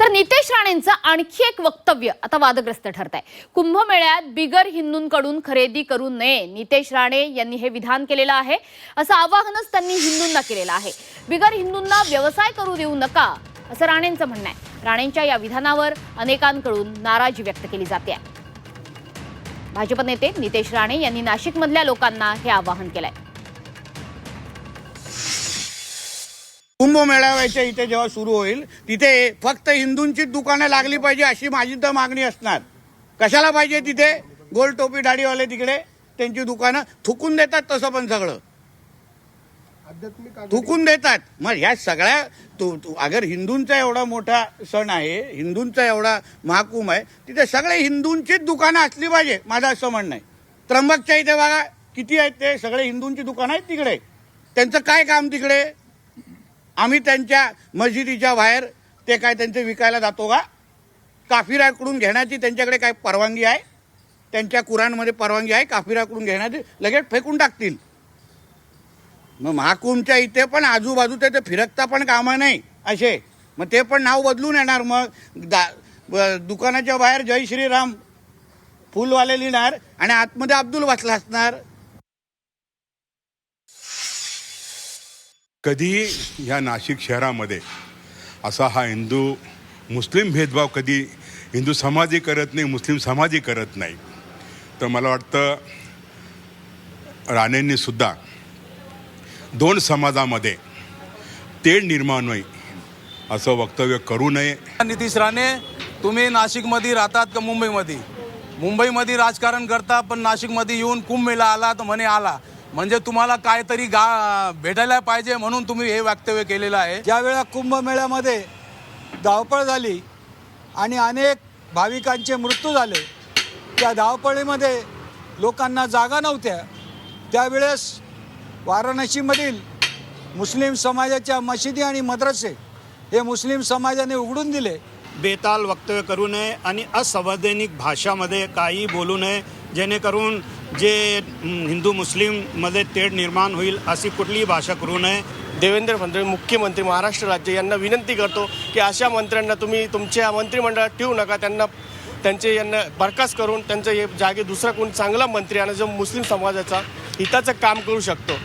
तर नितेश राणेंचं आणखी एक वक्तव्य आता वादग्रस्त ठरत आहे कुंभमेळ्यात बिगर हिंदूंकडून खरेदी करू नये नितेश राणे यांनी हे विधान केलेलं आहे. असं आवाहनच त्यांनी हिंदूंना केलेलं आहे. बिगर हिंदूंना व्यवसाय करू देऊ नका असं राणेंचं म्हणणं आहे. राणेंच्या या विधानावर अनेकांकडून नाराजी व्यक्त केली जाते. आहे भाजप नेते नितेश राणे यांनी नाशिकमधल्या लोकांना हे आवाहन केलंय. कुंभमेळाव्याच्या इथे जेव्हा सुरू होईल तिथे फक्त हिंदूंचीच दुकानं लागली पाहिजे अशी माझी तर मागणी असणार. कशाला पाहिजे तिथे? गोल टोपी दाढीवाले तिकडे त्यांची दुकानं थुकून देतात तसं पण सगळं. थुकून देतात. मग ह्या सगळ्या तू अगर हिंदूंचा एवढा मोठा सण आहे हिंदूंचा एवढा महाकुंभ आहे तिथे सगळे हिंदूंचीच दुकानं असली पाहिजे माझं असं म्हणणं आहे. त्र्यंबकच्या इथे बघा किती आहेत ते? सगळे हिंदूंची दुकानं आहेत तिकडे. त्यांचं काय काम तिकडे? आम्ही त्यांच्या मस्जिदीच्या बाहेर ते काय त्यांचे विकायला जातो का? काफिराकडून घेण्याची त्यांच्याकडे काय परवानगी आहे? त्यांच्या कुराणमध्ये परवानगी आहे काफिराकडून घेण्याची लगेच फेकून टाकतील. मग महाकुंभच्या इथे पण आजूबाजूचे ते फिरकता पण कामं नाही असे. मग ते पण नाव बदलून येणार. मग दा दुकानाच्या बाहेर जय श्रीराम फुलवाले लिहिणार आणि आतमध्ये अब्दुल वाचला असणार. कधी ह्या नाशिक शहरामध्ये असा हा हिंदू मुस्लिम भेदभाव कधी हिंदू समाजही करत नाही मुस्लिम समाजही करत नाही. तर मला वाटतं राणेंनी सुद्धा दोन समाजामध्ये तेढ निर्माण होईल असं वक्तव्य करू नये. नितीश राणे तुम्ही नाशिकमध्ये राहतात का मुंबईमध्ये? मुंबईमध्ये राजकारण करता पण नाशिकमध्ये येऊन कुंभमेळा आला तर म्हणे आला. म्हणजे तुम्हाला काहीतरी गा भेटायला पाहिजे म्हणून तुम्ही हे वक्तव्य केलेलं आहे. ज्या वेळा कुंभमेळ्यामध्ये धावपळ झाली आणि अनेक भाविकांचे मृत्यू झाले त्या धावपळीमध्ये लोकांना जागा नव्हत्या. त्यावेळेस वाराणसीमधील मुस्लिम समाजाच्या मशिदी आणि मद्रसे हे मुस्लिम समाजाने उघडून दिले. बेताल वक्तव्य करू नये आणि असंवैधानिक भाषामध्ये काही बोलू नये जेणेकरून जे हिंदू मुस्लिममध्ये तेढ निर्माण होईल अशी कुठलीही भाषा करू नये. देवेंद्र फडणवीस मुख्यमंत्री महाराष्ट्र राज्य यांना विनंती करतो की अशा मंत्र्यांना तुम्ही तुमच्या मंत्रिमंडळात ठेवू नका. त्यांना त्यांचे यांना बरखास्त करून त्यांच्या हे जागी दुसरा कोण चांगला मंत्री आणि जो मुस्लिम समाजाचा हिताचं काम करू शकतो.